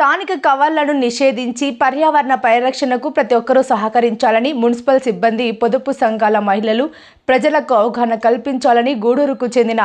స్థానిక కవర్లను నిషేధించి పర్యావరణ పరిరక్షణకు ప్రతి ఒక్కరూ సహకరించాలని మున్సిపల్ సిబ్బంది పొదుపు సంఘాల మహిళలు ప్రజలకు అవగాహన కల్పించాలని గూడూరుకు చెందిన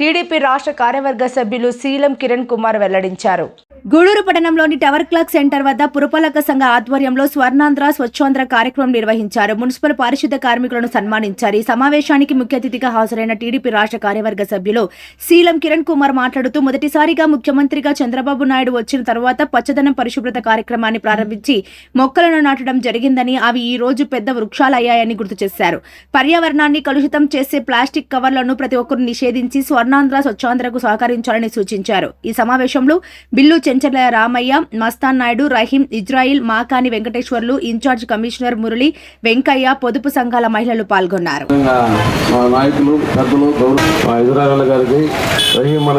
టీడీపీ రాష్ట్ర కార్యవర్గ సభ్యులు సీలం కిరణ్ కుమార్ వెల్లడించారు. గూడూరు పట్టణంలోని టవర్ క్లాక్ సెంటర్ వద్ద పురపాలక సంఘ ఆధ్వర్యంలో స్వర్ణాంధ్ర స్వచ్ఛాంధ్ర కార్యక్రమం నిర్వహించారు. మున్సిపల్ పారిశుద్ధ కార్మికులను సన్మానించారు. ఈ సమావేశానికి ముఖ్య అతిథిగా హాజరైన టీడీపీ రాష్ట్ర కార్యవర్గ సభ్యులు శీలం కిరణ్ కుమార్ మాట్లాడుతూ మొదటిసారిగా ముఖ్యమంత్రిగా చంద్రబాబు నాయుడు వచ్చిన తర్వాత పచ్చదనం పరిశుభ్రత కార్యక్రమాన్ని ప్రారంభించి మొక్కలను నాటడం జరిగిందని అవి ఈ రోజు పెద్ద వృక్షాలయ్యాయని గుర్తు చేశారు. పర్యావరణాన్ని కలుషితం చేసే ప్లాస్టిక్ కవర్లను ప్రతి ఒక్కరు నిషేధించి వర్ణాంధ్ర స్వచ్ఛాంధ్రకు సహకరించాలని సూచించారు. ఈ సమావేశంలో bill Chencharla Ramayya Mastan Naidu Rahim Israel Makani Venkateswarlu incharge commissioner Murali Venkaiah పొదుపు సంఘాల మహిళలు పాల్గొన్నారు. నాయకులు పెద్దలు ఇజ్రాయల్ గారికి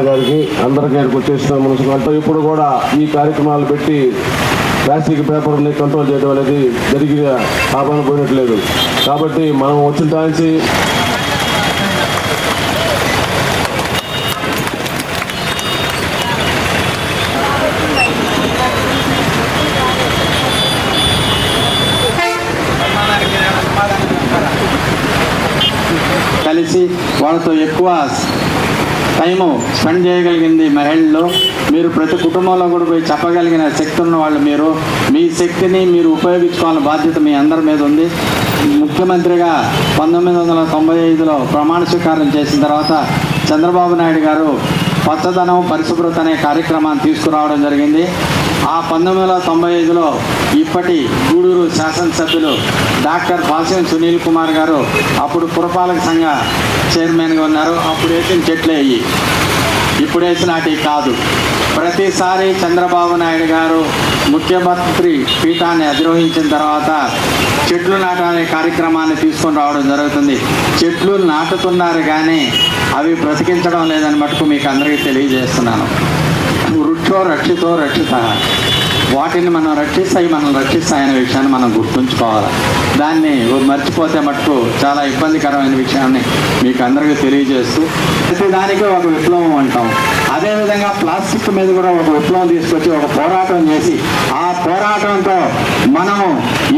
గారికి అందరికీ వచ్చేసిన ఇప్పుడు కూడా ఈ కార్యక్రమాలు పెట్టి ప్లాస్టిక్ పేపర్ని కంట్రోల్ చేయడం అనేది జరిగి ఆపాన పోయినట్లేదు. కాబట్టి మనం వచ్చిన టాన్సి చేసి వాళ్ళతో ఎక్కువ టైము స్పెండ్ చేయగలిగింది మహిళల్లో మీరు ప్రతి కుటుంబంలో కూడా పోయి చెప్పగలిగిన శక్తి ఉన్న వాళ్ళు మీరు. మీ శక్తిని మీరు ఉపయోగించుకోవాలని బాధ్యత మీ అందరి మీద ఉంది. ముఖ్యమంత్రిగా పంతొమ్మిది వందల తొంభై ఐదులో ప్రమాణ స్వీకారం చేసిన తర్వాత చంద్రబాబు నాయుడు గారు పచ్చదనం పరిశుభ్రత అనే కార్యక్రమాన్ని తీసుకురావడం జరిగింది. ఆ పంతొమ్మిది వందల తొంభై ఐదులో ఇప్పటి గూడూరు శాసనసభ్యులు డాక్టర్ భాష్యం సునీల్ కుమార్ గారు అప్పుడు పురపాలక సంఘ చైర్మన్గా ఉన్నారు. అప్పుడు వేసిన చెట్లే అయ్యి ఇప్పుడు వేసినటి కాదు. ప్రతిసారి చంద్రబాబు నాయుడు గారు ముఖ్యమంత్రి పీఠాన్ని అధిరోహించిన తర్వాత చెట్లు నాటాలనే కార్యక్రమాన్ని తీసుకొని రావడం జరుగుతుంది. చెట్లు నాటుతున్నారు కానీ అవి బ్రతికించడం లేదని మటుకు మీకు అందరికీ తెలియజేస్తున్నాను. రక్షో రక్షితో రక్షిత వాటిని మనం రక్షిస్తాయి మనం రక్షిస్తాయనే విషయాన్ని మనం గుర్తుంచుకోవాలి. దాన్ని మర్చిపోతే మటుకు చాలా ఇబ్బందికరమైన విషయాన్ని మీకు అందరికీ తెలియజేస్తూ ప్రతి దానికి ఒక విప్లవం అంటాం. అదేవిధంగా ప్లాస్టిక్ మీద కూడా ఒక విప్లవం తీసుకొచ్చి ఒక పోరాటం చేసి ఆ పోరాటంతో మనము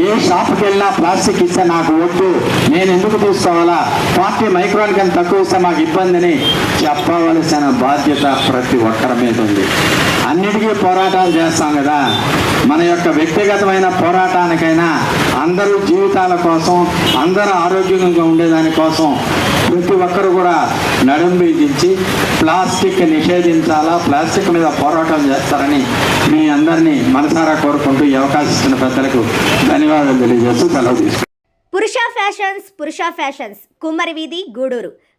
ఏ షాప్కి వెళ్ళినా ప్లాస్టిక్ ఇస్తే నాకు వద్దు. నేను ఎందుకు తీసుకోవాలా? ఫార్టీ మైక్రాన్ కన్నా తక్కువ ఇస్తే మాకు ఇబ్బందిని చెప్పవలసిన బాధ్యత ప్రతి ఒక్కరి మీద ఉంది. అన్నిటికీ పోరాటాలు చేస్తాం కదా. మన యొక్క వ్యక్తిగతమైన పోరాటానికైనా అందరూ జీవితాల కోసం అందరూ ఆరోగ్యంగా ఉండేదాని కోసం ప్రతి ఒక్కరు కూడా నడుం బిగించి ప్లాస్టిక్ నిషేధించాలా ప్లాస్టిక్ మీద పోరాటం చేస్తారని మీ అందరినీ మనసారా కోరుకుంటూ ఈ అవకాశం పెద్దలకు ధన్యవాదాలు తెలియజేస్తూ సెలవు తీసుకుంటాను పురుష ఫ్యాషన్స్ పురుష ఫ్యాషన్స్ కుమ్మరి వీధి గూడూరు.